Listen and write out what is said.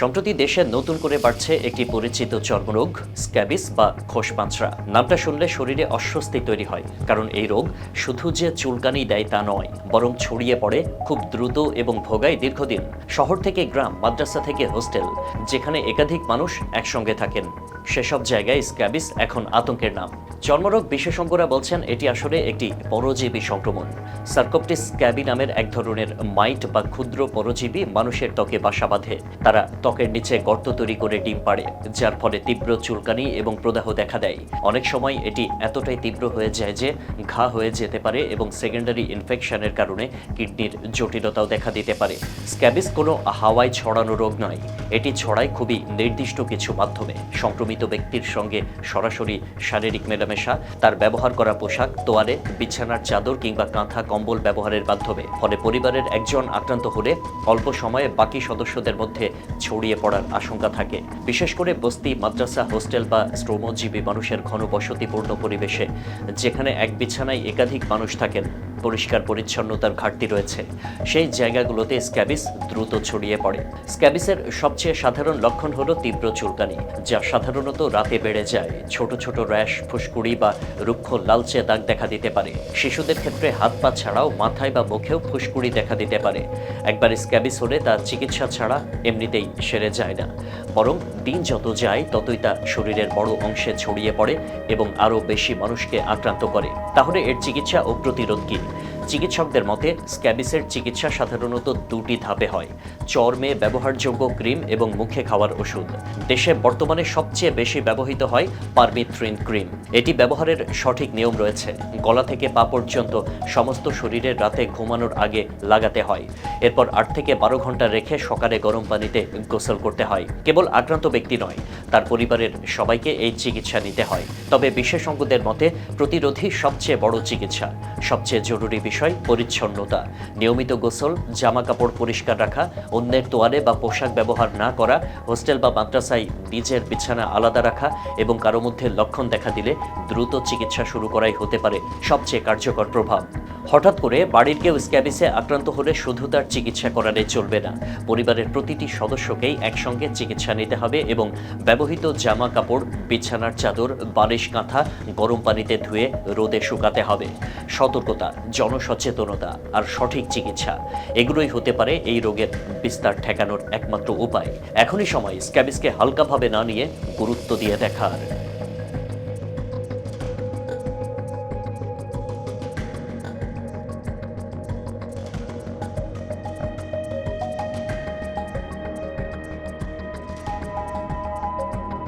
সম্প্রতি দেশে নতুন করে বাড়ছে একটি পরিচিত চর্মরোগ, স্ক্যাবিস বা খোসপাঁচড়া। নামটা শুনলে শরীরে অস্বস্তি তৈরি হয়, কারণ এই রোগ শুধু যে চুলকানি দেয় তা নয়, বরং ছড়িয়ে পড়ে খুব দ্রুত এবং ভোগায় দীর্ঘদিন। শহর থেকে গ্রাম, মাদ্রাসা থেকে হোস্টেল, যেখানে একাধিক মানুষ একসঙ্গে থাকেন। সেসব জায়গায় স্ক্যাবিস এখন আতঙ্কের নাম। চর্মরোগ বিশেষজ্ঞরা বলছেন এটি আসলে একটি পরজীবী সংক্রমণ। সার্কোপটিস স্ক্যাবি নামের এক ধরনের মাইট বা ক্ষুদ্র পরজীবী মানুষের ত্বকে বাসা বাঁধে। তারা ত্বকের নিচে গর্ত তৈরি করে ডিম পাড়ে, যার ফলে তীব্র চুলকানি এবং প্রদাহ দেখা দেয়। অনেক সময় এটি এতটাই তীব্র হয়ে যায় যে ঘা হয়ে যেতে পারে এবং সেকেন্ডারি ইনফেকশনের কারণে কিডনির জটিলতাও দেখা দিতে পারে। স্ক্যাবিস কোনো হাওয়ায় ছড়ানো রোগ নয়। এটি ছড়ায় খুবই নির্দিষ্ট কিছু মাধ্যমে। সংক্রমিত ব্যক্তির সঙ্গে সরাসরি শারীরিক মেলামেশা, তার ব্যবহার করা পোশাক, তোয়ালে, বিছানার চাদর কিংবা কাঁথা কম্বল ব্যবহারের মাধ্যমে। ফলে পরিবারের একজন আক্রান্ত হলে অল্প সময়ে বাকি সদস্যদের মধ্যে ছড়িয়ে পড়ার আশঙ্কা থাকে। বিশেষ করে বস্তি, মাদ্রাসা, হোস্টেল বা শ্রমজীবী মানুষের ঘনবসতিপূর্ণ পরিবেশে, যেখানে এক বিছানায় একাধিক মানুষ থাকেন পরিষ্কার পরিচ্ছন্নতার ঘাটতি রয়েছে। সেই জায়গাগুলোতে স্ক্যাবিস দ্রুত ছড়িয়ে পড়ে। স্ক্যাবিসের সবচেয়ে সাধারণ লক্ষণ হল তীব্র চুলকানি, যা সাধারণত রাতে বেড়ে যায়। ছোট ছোট র্যাশ, ফুসকুড়ি বা রুক্ষ লালচে দাগ দেখা দিতে পারে। শিশুদের ক্ষেত্রে হাত পা ছাড়াও মাথায় বা মুখেও ফুসকুড়ি দেখা দিতে পারে। একবার স্ক্যাবিস হলে তা চিকিৎসা ছাড়া এমনিতেই সেরে যায় না। বরং দিন যত যায়, ততই তা শরীরের বড় অংশে ছড়িয়ে পড়ে এবং আরও বেশি মানুষকে আক্রান্ত করে। তাহলে এর চিকিৎসা ও প্রতিরোধ কী? চিকিৎসকদের মতে, স্ক্যাবিসের চিকিৎসা সাধারণত দুটি ধাপে হয়, চর্মে ব্যবহারযোগ্য ক্রিম এবং মুখে খাওয়ার ওষুধ। দেশে বর্তমানে সবচেয়ে বেশি ব্যবহৃত হয় পারমিথ্রিন ক্রিম। এটি ব্যবহারের সঠিক নিয়ম রয়েছে। গলা থেকে পা পর্যন্ত সমস্ত শরীরের রাতে ঘুমানোর আগে লাগাতে হয়। এরপর আট থেকে বারো ঘণ্টা রেখে সকালে গরম পানিতে গোসল করতে হয়। কেবল আক্রান্ত ব্যক্তি নয়, তার পরিবারের সবাইকে এই চিকিৎসা নিতে হয়। তবে বিশেষজ্ঞদের মতে প্রতিরোধী সবচেয়ে বড় চিকিৎসা। সবচেয়ে জরুরি বিষয়, পরিচ্ছন্নতা। নিয়মিত গোসল জামা কাপড় পরিষ্কার রাখা, অন্যের তোয়ালে বা পোশাক ব্যবহার না করা, হোস্টেল বা মাদ্রাসায় নিজের বিছানা আলাদা রাখা এবং কারও মধ্যে লক্ষণ দেখা দিলে দ্রুত চিকিৎসা শুরু করাই হতে পারে সবচেয়ে কার্যকর প্রভাব। হঠাৎ করে বাড়ির কেউ স্ক্যাবিসে আক্রান্ত হলে শুধু তার চিকিৎসা করালে চলবে না। পরিবারের প্রতিটি সদস্যকেই একসঙ্গে চিকিৎসা নিতে হবে এবং ব্যবহৃত জামা কাপড়, বিছানার চাদর, বালিশ কাঁথা, গরম পানিতে ধুয়ে রোদে শুকাতে হবে। সতর্কতা, জনসচেতনতা আর সঠিক চিকিৎসা, এগুলোই হতে পারে এই রোগের বিস্তার ঠেকানোর একমাত্র উপায়। এখনই সময় স্ক্যাবিসকে হালকাভাবে না নিয়ে গুরুত্ব দিয়ে দেখার।